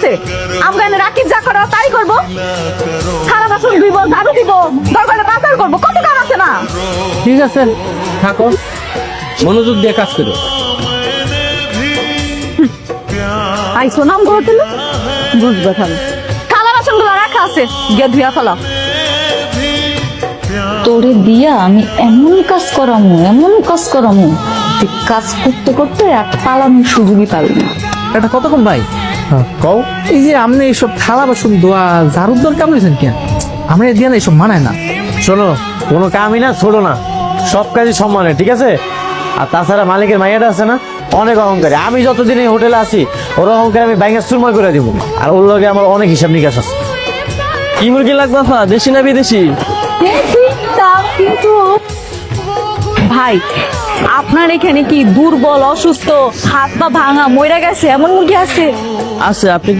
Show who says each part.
Speaker 1: আছে। আমরা এনে রাখি যা করা তাই করব। থালা বাসন ধুইব ঝাড়ু দিব দরকারে বাজার করব কত কাম আছে না?
Speaker 2: ঠিক আছে থাকো। মনোযোগ দিয়ে কাজ করো।
Speaker 1: আইসো নাম করে দিল বুঝবে খালি থালা বাসনগুলো রাখা আছে। গিয়ে ধুইয়া ফেলাও
Speaker 3: তোরে দিয়া আমি এমন কাজ করামু এমন কাজ করামু তুই কাজ করতে করতে আর পালানোর সুযোগই পাবি না।
Speaker 2: এটা কতক্ষণ ভাই?
Speaker 4: কও?
Speaker 2: এই যে আপনি এইসব থালা বাসন দোয়া ঝাড়ুর দরকার হয়েছেন কেন? আমরা এদিকে না এইসব মানায় না।
Speaker 4: শোনো কোনো কামই না ছোট না। সব কাজই সম্মানের ঠিক আছে? আর তাছাড়া মালিকের মাইয়াটা আছে না অনেক অহংকারী। আমি যতদিন এই হোটেলে আছি ওর অহংকার আমি ব্যাংকে সুরমা করে দিব। আর ওর লগে আমার অনেক হিসাব নিকাশ আছে।
Speaker 5: কি মুরগি লাগবে আপা? দেশি না বিদেশি?
Speaker 1: কিন্তু ভাই আপনার এখানে কি দুর্বল অসুস্থ হাত পা ভাঙা মইরা গেছে? এমন মুরগি আছে?
Speaker 5: আছে আপনি